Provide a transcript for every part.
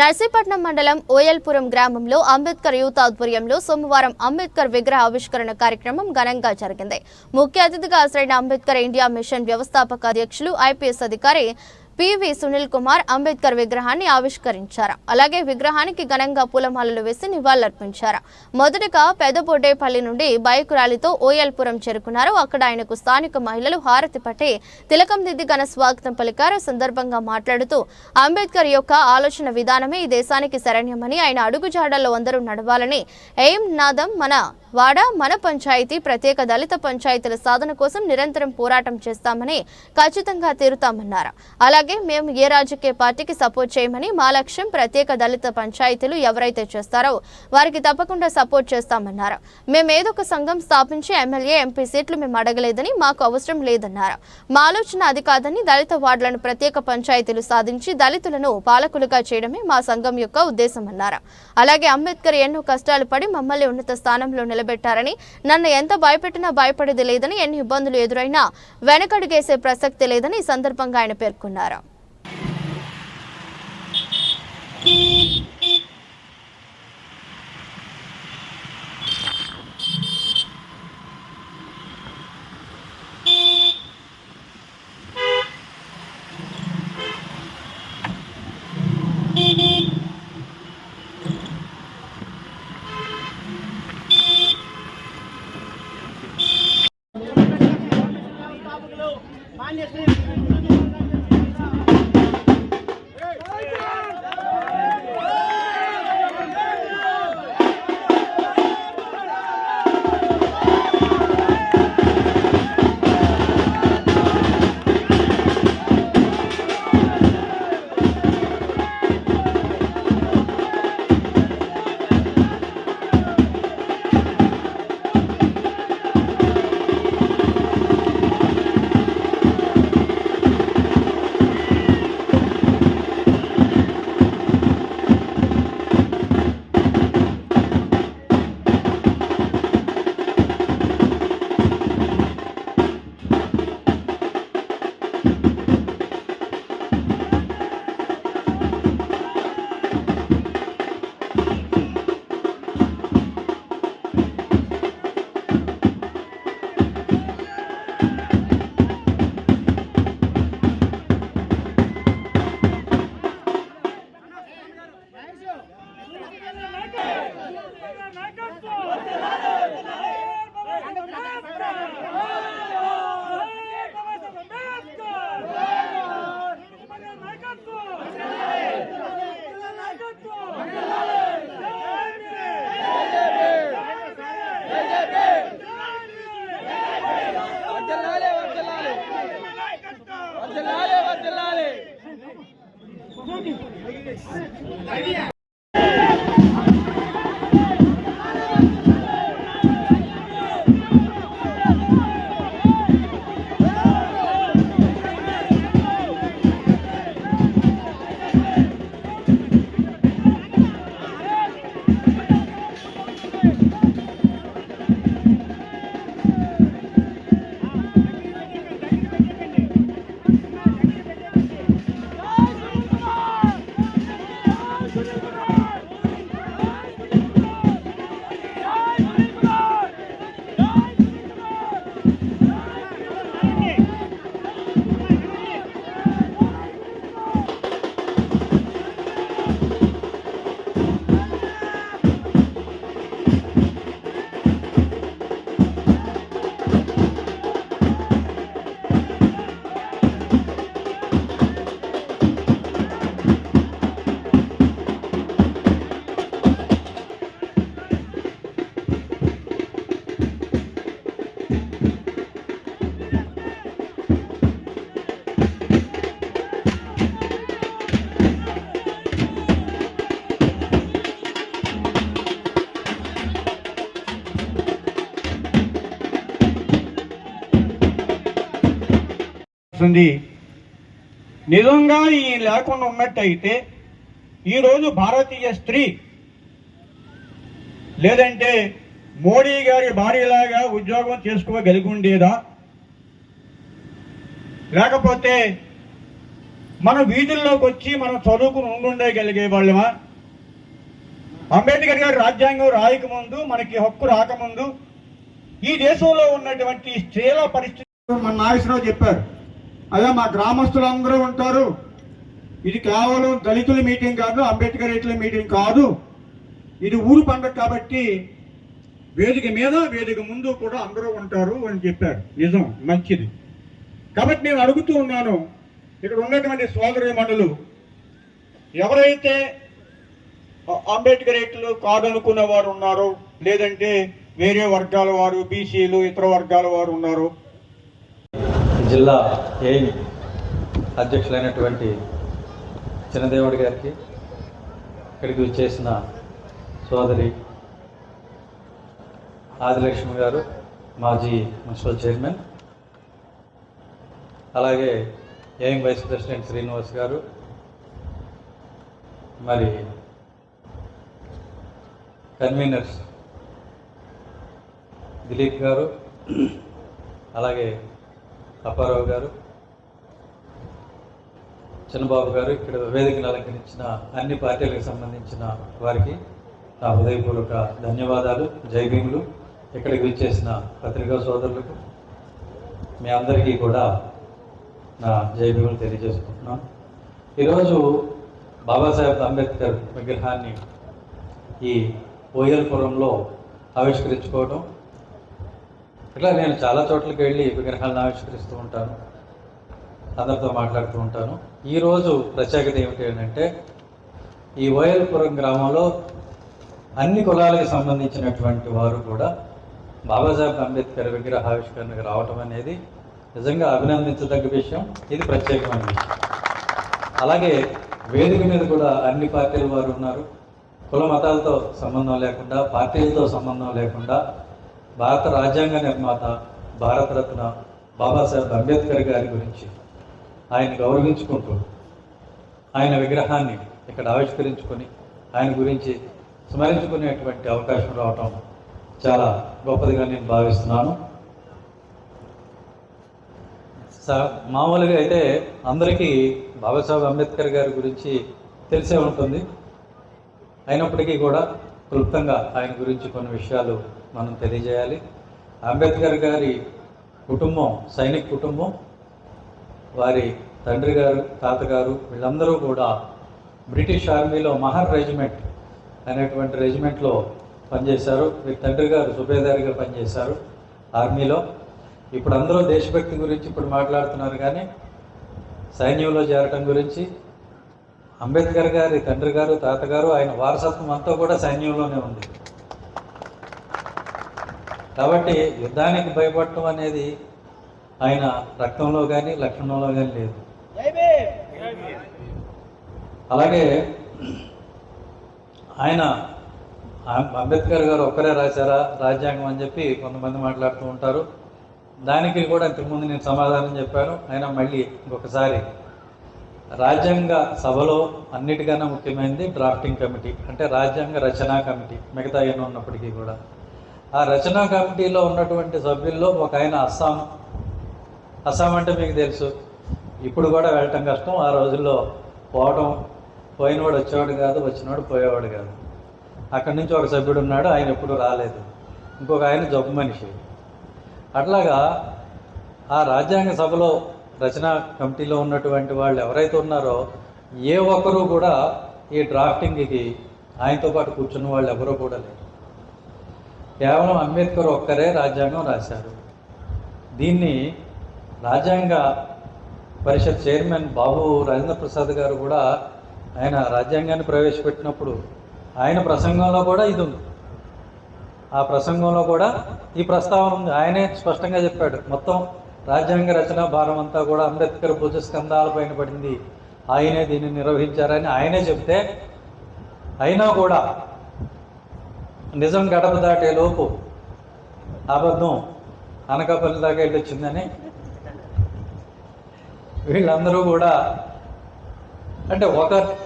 నర్సీపట్నం మండలం ఓయల్పురం గ్రామంలో అంబేద్కర్ యూత్ ఆధ్వర్యంలో సోమవారం అంబేద్కర్ విగ్రహ ఆవిష్కరణ కార్యక్రమం ఘనంగా జరిగింది. ముఖ్య అతిథిగా శ్రేణ అంబేద్కర్ ఇండియా మిషన్ వ్యవస్థాపక అధ్యక్షులు ఐపీఎస్ అధికారి పివి సునీల్ కుమార్ అంబేద్కర్ విగ్రహాన్ని ఆవిష్కరించారు. అలాగే విగ్రహానికి ఘనంగా పూలమాలలు వేసి నివాళులర్పించారు. మొదటగా పెదబొడ్డేపల్లి నుండి బైక్ ర్యాలీతో ఓయల్పురం చేరుకున్నారు. అక్కడ ఆయనకు స్థానిక మహిళలు హారతి పట్టి తిలకం దిద్ది ఘన స్వాగతం పలికారు. సందర్భంగా మాట్లాడుతూ అంబేద్కర్ యొక్క ఆలోచన విధానమే ఈ దేశానికి శరణ్యమని ఆయన అడుగుజాడల్లో అందరూ నడవాలని ఎయిమ్ నాదం మన వాడ మన పంచాయతీ ప్రత్యేక దళిత పంచాయతీల సాధన కోసం నిరంతరం పోరాటం చేస్తామని ఖచ్చితంగా తీరుతామన్నారు. అలాగే మేము ఏ రాజకీయ పార్టీకి సపోర్ట్ చేయమని మా లక్ష్యం ప్రత్యేక దళిత పంచాయతీలు ఎవరైతే చేస్తారో వారికి తప్పకుండా సపోర్ట్ చేస్తామన్నారు. మేము ఏదో ఒక సంఘం స్థాపించి ఎమ్మెల్యే ఎంపీ సీట్లు మేము అడగలేదని మాకు అవసరం లేదన్నారు. మా ఆలోచన అది కాదని దళిత వార్డులను ప్రత్యేక పంచాయతీలు సాధించి దళితులను పాలకులుగా చేయడమే మా సంఘం యొక్క ఉద్దేశం అన్నారు అలాగే అంబేద్కర్ ఎన్నో కష్టాలు పడి మమ్మల్ని ఉన్నత స్థానంలో నిలబెట్టారని నన్ను ఎంత భయపెట్టినా భయపడేది లేదని ఎన్ని ఇబ్బందులు ఎదురైనా వెనకడుగేసే ప్రసక్తి లేదని ఈ సందర్భంగా ఆయన పేర్కొన్నారు. Minus 来 电 వస్తుంది నిజంగా ఈ లేకుండా ఉన్నట్టయితే ఈరోజు భారతీయ స్త్రీ లేదంటే మోడీ గారి భార్యలాగా ఉద్యోగం చేసుకోగలిగి ఉండేదా? లేకపోతే మన వీధుల్లోకి వచ్చి మనం చదువుకుని ఉండుండగలిగే వాళ్ళమా? అంబేద్కర్ గారు రాజ్యాంగం రాయకముందు మనకి హక్కు రాకముందు ఈ దేశంలో ఉన్నటువంటి స్త్రీల పరిస్థితి మన నాగేశ్వరరావు చెప్పారు. అదే మా గ్రామస్తులు అందరూ ఉంటారు. ఇది కేవలం దళితుల మీటింగ్ కాదు అంబేద్కర్ రైతుల మీటింగ్ కాదు. ఇది ఊరు పండుగ కాబట్టి వేదిక మీద వేదిక ముందు కూడా అందరూ ఉంటారు అని చెప్పారు. నిజం మంచిది. కాబట్టి నేను అడుగుతూ ఉన్నాను ఇక్కడ ఉన్నటువంటి సోదరి మండలు ఎవరైతే అంబేద్కర్ అంబేద్కరేట్లు కాదనుకున్న వారు ఉన్నారో లేదంటే వేరే వర్గాల వారు బీసీలు ఇతర వర్గాల వారు ఉన్నారు జిల్లా ఏఐ అధ్యక్షులైనటువంటి చిన్నదేవుడి గారికి ఇక్కడికి వచ్చేసిన సోదరి ఆదిలక్ష్మి గారు మాజీ మున్సిపల్ చైర్మన్ అలాగే AM vice president Srinivas garu మరి కన్వీనర్స్ దిలీప్ గారు అలాగే అప్పారావు గారు చిన్నబాబు గారు ఇక్కడ వేదికను అలంకరించిన అన్ని పార్టీలకు సంబంధించిన వారికి నా హృదయపూర్వక ధన్యవాదాలు జై భీములు. ఇక్కడికి విచ్చేసిన పత్రికా సోదరులకు మీ అందరికీ కూడా నా జై భీములు తెలియజేసుకుంటున్నాను ఈరోజు బాబాసాహెబ్ అంబేద్కర్ విగ్రహాన్ని ఈ ఓయల్పురంలో ఆవిష్కరించుకోవడం ఇట్లా నేను చాలా చోట్లకి వెళ్ళి విగ్రహాలను ఆవిష్కరిస్తూ ఉంటాను. అందరితో మాట్లాడుతూ ఉంటాను. ఈరోజు ప్రత్యేకత ఏమిటి అంటే ఈ ఓయల్పురం గ్రామంలో అన్ని కులాలకు సంబంధించినటువంటి వారు కూడా బాబాసాహెబ్ అంబేద్కర్ విగ్రహ ఆవిష్కరణకు రావటం అనేది నిజంగా అభినందించదగ్గ విషయం. ఇది ప్రత్యేకమైన విషయం. అలాగే వేదిక మీద కూడా అన్ని పార్టీల వారు ఉన్నారు. కుల మతాలతో సంబంధం లేకుండా పార్టీలతో సంబంధం లేకుండా భారత రాజ్యాంగ నిర్మాత భారతరత్న బాబాసాహెబ్ అంబేద్కర్ గారి గురించి ఆయన గౌరవించుకుంటూ ఆయన విగ్రహాన్ని ఇక్కడ ఆవిష్కరించుకొని ఆయన గురించి స్మరించుకునేటువంటి అవకాశం రావటం చాలా గొప్పదిగా నేను భావిస్తున్నాను. స- మామూలుగా అయితే అందరికీ బాబాసాహెబ్ అంబేద్కర్ గారి గురించి తెలిసే ఉంటుంది. అయినప్పటికీ కూడా క్లుప్తంగా ఆయన గురించి కొన్ని విషయాలు మనం తెలియజేయాలి. అంబేద్కర్ గారి కుటుంబం సైనిక్ కుటుంబం వారి తండ్రి గారు తాతగారు వీళ్ళందరూ కూడా బ్రిటిష్ ఆర్మీలో మహర్ రెజిమెంట్ అనేటువంటి రెజిమెంట్లో పనిచేశారు. వీరి తండ్రి గారు సుబేదారిగా పనిచేశారు ఆర్మీలో. ఇప్పుడు అందరూ దేశభక్తి గురించి ఇప్పుడు మాట్లాడుతున్నారు కానీ సైన్యంలో చేరటం గురించి అంబేద్కర్ గారి తండ్రి గారు తాతగారు ఆయన వారసత్వం అంతా కూడా సైన్యంలోనే ఉంది. కాబట్టి యుద్ధానికి భయపడటం అనేది ఆయన రక్తంలో కానీ లక్షణంలో కానీ లేదు. అలాగే ఆయన అంబేద్కర్ గారు ఒక్కరే రాశారా? రాజ్యాంగం అని చెప్పి కొంతమంది మాట్లాడుతూ ఉంటారు. దానికి కూడా ఇంతకుముందు నేను సమాధానం చెప్పాను. ఆయన మళ్ళీ ఇంకొకసారి. రాజ్యాంగ సభలో అన్నిటికన్నా ముఖ్యమైనది డ్రాఫ్టింగ్ కమిటీ అంటే రాజ్యాంగ రచనా కమిటీ మిగతా ఎన్నో ఉన్నప్పటికీ కూడా. ఆ రచనా కమిటీలో ఉన్నటువంటి సభ్యుల్లో ఒక ఆయన అస్సాం. అస్సాం అంటే మీకు తెలుసు. ఇప్పుడు కూడా వెళ్ళటం కష్టం. ఆ రోజుల్లో పోవడం పోయినవాడు వచ్చేవాడు కాదు వచ్చినవాడు పోయేవాడు కాదు. అక్కడి నుంచి ఒక సభ్యుడు ఉన్నాడు ఆయన ఎప్పుడు రాలేదు. ఇంకొక ఆయన జబ్బు మనిషి. అట్లాగా ఆ రాజ్యాంగ సభలో రచనా కమిటీలో ఉన్నటువంటి వాళ్ళు ఎవరైతే ఉన్నారో ఏ ఒక్కరూ కూడా ఈ డ్రాఫ్టింగ్కి ఆయనతో పాటు కూర్చున్న వాళ్ళు ఎవరూ కూడా లేరు. కేవలం అంబేద్కర్ ఒక్కరే రాజ్యాంగం రాశారు. దీన్ని రాజ్యాంగ పరిషత్ చైర్మన్ బాబు రాజేంద్ర ప్రసాద్ గారు కూడా ఆయన రాజ్యాంగాన్ని ప్రవేశపెట్టినప్పుడు ఆయన ప్రసంగంలో కూడా ఇది ఉంది. ఆ ప్రసంగంలో కూడా ఈ ప్రస్తావన ఉంది. ఆయనే స్పష్టంగా చెప్పాడు మొత్తం రాజ్యాంగ రచన భారం అంతా కూడా అంబేద్కర్ భుజ స్కంధాలపైన పడింది. ఆయనే దీన్ని నిర్వహించారని ఆయనే చెప్తే అయినా కూడా నిజం గడప దాటే లోపు అబద్ధం అనకాపల్లి దాకా వెళ్ళి వచ్చిందని వీళ్ళందరూ కూడా అంటే ఒక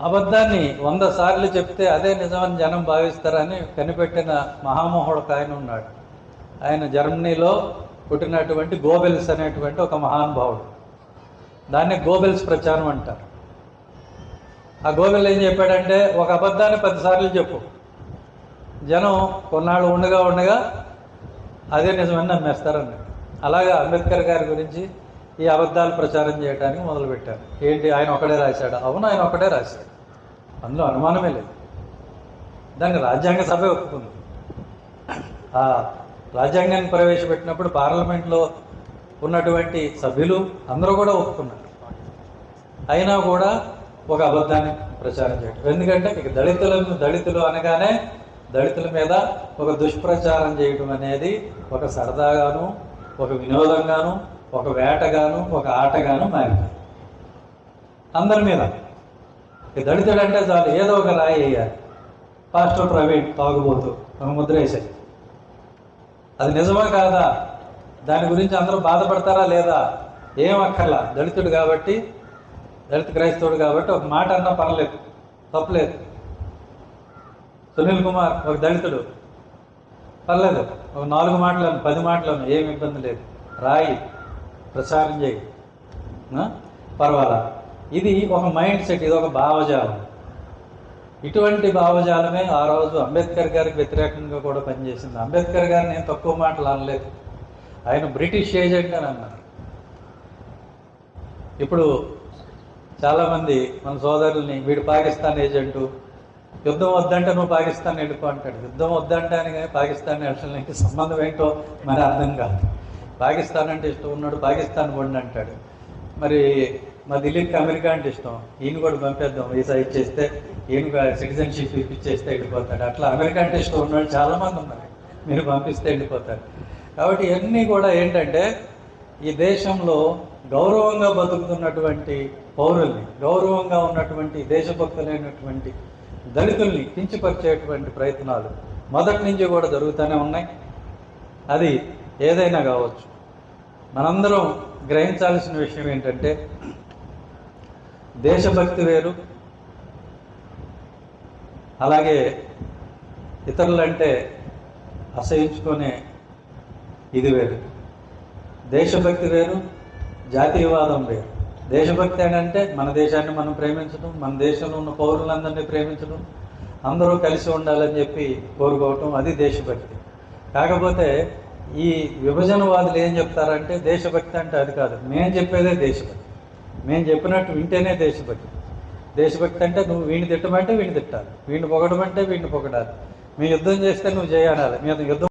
అబద్ధాన్ని వంద సార్లు చెప్తే అదే నిజమని జనం భావిస్తారని కనిపెట్టిన మహామోహుడు ఆయన ఉన్నాడు. ఆయన జర్మనీలో పుట్టినటువంటి గోబెల్స్ అనేటువంటి ఒక మహానుభావుడు దాన్ని గోబెల్స్ ప్రచారం అంటారు. ఆ గోబెల్ ఏం చెప్పాడంటే ఒక అబద్ధాన్ని పదిసార్లు చెప్పు. జనం కొన్నాళ్ళు ఉండగా ఉండగా అదే నిజమని నమ్మేస్తారన్నాడు అలాగా అంబేద్కర్ గారి గురించి ఈ అబద్ధాలు ప్రచారం చేయడానికి మొదలుపెట్టారు. ఏంటి? ఆయన ఒకడే రాశాడు? అవును ఆయన ఒకటే రాశాడు. అందులో అనుమానమే లేదు. దాన్ని రాజ్యాంగ సభ ఒప్పుకుంది. ఆ రాజ్యాంగాన్ని ప్రవేశపెట్టినప్పుడు పార్లమెంట్లో ఉన్నటువంటి సభ్యులు అందరూ కూడా ఒప్పుకున్నారు. అయినా కూడా ఒక అబద్ధాన్ని ప్రచారం చేయడం ఎందుకంటే ఇక దళితులను దళితులు అనగానే దళితుల మీద ఒక దుష్ప్రచారం చేయడం అనేది ఒక సరదాగాను ఒక వినోదంగాను ఒక వేటగాను ఒక ఆటగాను మారిపోయింది అందరి మీద. దళితుడు అంటే చాలు ఏదో ఒక రాయి వేయాలి. పాస్టర్ ప్రవీణ్ తాగుబోతూ ఒక ముద్ర వేసేది అది నిజమా కాదా? దాని గురించి అందరూ బాధపడతారా లేదా? ఏం అక్కర్లా? దళితుడు కాబట్టి దళిత క్రైస్తవుడు కాబట్టి ఒక మాట అన్నా పర్లేదు తప్పలేదు సునీల్ కుమార్ ఒక దళితుడు. పర్లేదు ఒక నాలుగు మాటలను పది మాటలను ఏం ఇబ్బంది లేదు. రాయి ప్రచారం చేయి. పర్వాలా? ఇది ఒక మైండ్ సెట్ ఇది ఒక భావజాలం. ఇటువంటి భావజాలమే ఆ రోజు అంబేద్కర్ గారికి వ్యతిరేకంగా కూడా పనిచేసింది. అంబేద్కర్ గారిని నేను తక్కువ మాటలు అనలేదు. ఆయన బ్రిటిష్ ఏజెంట్ అని అన్నారు. ఇప్పుడు చాలామంది మన సోదరుల్ని వీడు పాకిస్తాన్ ఏజెంటు యుద్ధం వద్దంటే నువ్వు పాకిస్తాన్ వెళ్ళిపో అంటాడు. యుద్ధం వద్దంటే కానీ పాకిస్తాన్ వెళ్ళడానికి సంబంధం ఏంటో మరి అర్థం కాదు. పాకిస్తాన్ అంటే ఇష్టం ఉన్నాడు పాకిస్తాన్ బండి అంటాడు. మరి మా దిలీప్కి అమెరికా అంటే ఇష్టం. ఈయన కూడా పంపేద్దాం వీసా ఇచ్చేస్తే ఈయన సిటిజన్షిప్ ఇప్పించేస్తే వెళ్ళిపోతాడు. అట్లా అమెరికా అంటే ఇష్టం ఉన్నాడు చాలామంది ఉన్నారు. మీరు పంపిస్తే వెళ్ళిపోతారు. కాబట్టి ఇవన్నీ కూడా ఏంటంటే ఈ దేశంలో గౌరవంగా బతుకుతున్నటువంటి పౌరుల్ని గౌరవంగా ఉన్నటువంటి దేశభక్తులైనటువంటి దళితుల్ని కించిపరిచేటువంటి ప్రయత్నాలు మొదటి నుంచి కూడా జరుగుతూనే ఉన్నాయి. అది ఏదైనా కావచ్చు. మనందరం గ్రహించాల్సిన విషయం ఏంటంటే దేశభక్తి వేరు. అలాగే ఇతరులంటే అసహించుకునే ఇది వేరు. దేశభక్తి వేరు జాతీయవాదం వేరు. దేశభక్తి అంటే మన దేశాన్ని మనం ప్రేమించడం మన దేశంలో ఉన్న పౌరులందరినీ ప్రేమించడం అందరూ కలిసి ఉండాలని చెప్పి కోరుకోవటం అది దేశభక్తి. కాకపోతే ఈ విభజనవాదులు ఏం చెప్తారంటే దేశభక్తి అంటే అది కాదు. మేము చెప్పేదే దేశభక్తి. మేము చెప్పినట్టు వింటేనే దేశభక్తి. దేశభక్తి అంటే నువ్వు వీడిని తిట్టమంటే వీడిని తిట్టాలి. వీడిని పొగడమంటే వీడిని పొగడాలి. మీ యుద్ధం చేస్తే నువ్వు చేయాలి మీద యుద్ధం